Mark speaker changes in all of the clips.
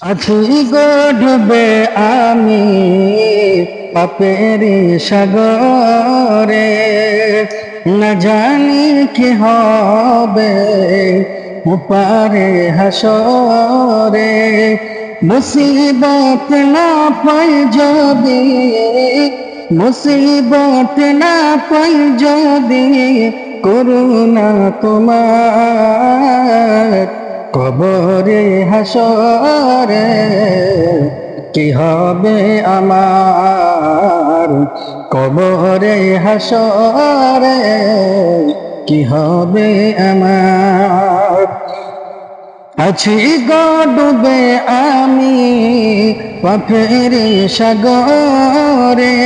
Speaker 1: আছি গো ডুবে আমি পাপেরি সাগরে। না জানি কি হবে উপারে হাসরে। মুসিবত না পাই যদি, মুসিবত না পাই যদি করুণা তোমার। কবরে হাসরে, কি হবে আমার? কবরে হাসরে, কি হবে আমার? আছি গডবে আমি পাপের সাগরে,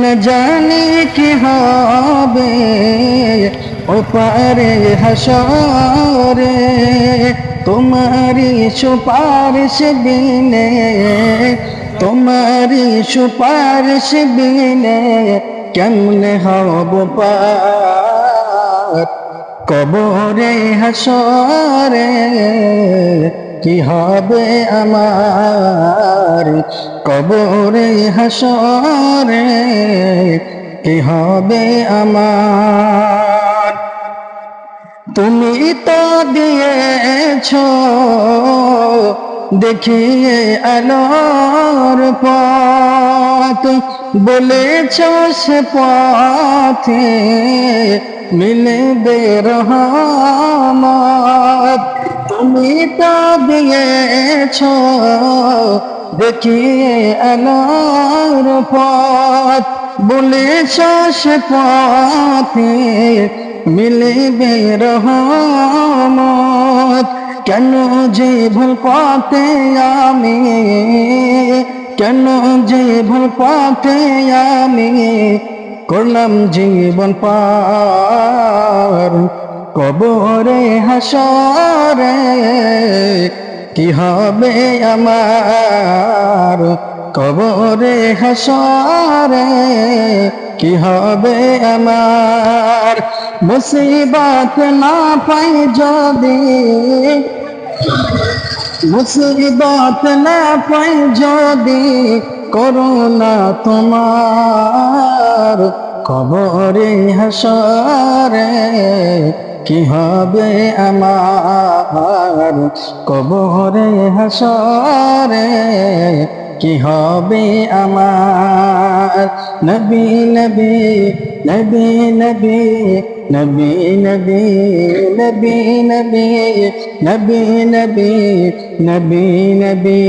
Speaker 1: ন জানি কি হবে ওপারে হাসরে। তোমারি সুপারিশ বিনে, তোমারি সুপারিশ বিনে কেমনে হব কবরে হাসরে কি হবে আমার? কবরে হাসরে কি হবে আমার? তুমি তো দিয়েছ দেখিয়ে আলোর পথ বলেছ সে পথে মিলবে রহমত তুমি তো দিয়েছ দেখিয়ে আলোর পথ বলেছ সে পথে মিলবে রহমত। কেন যে ভুল পথে আমি, কেন যে ভুল পথে আমি করলাম জীবন পার। কবরে হাসরে কি হবে আমার? কবরে হাসরে কি হবে আমার? মুসিবত না পাই যদি, মুসিবত না পাই যদি করোনা তোমার। কবরে হাসরে কি হবে আমার? কবরে হাসরে কি হবে আমার নবী নবী নবী নবী নবী নবী নবী নবী নবী নবী নবী নবী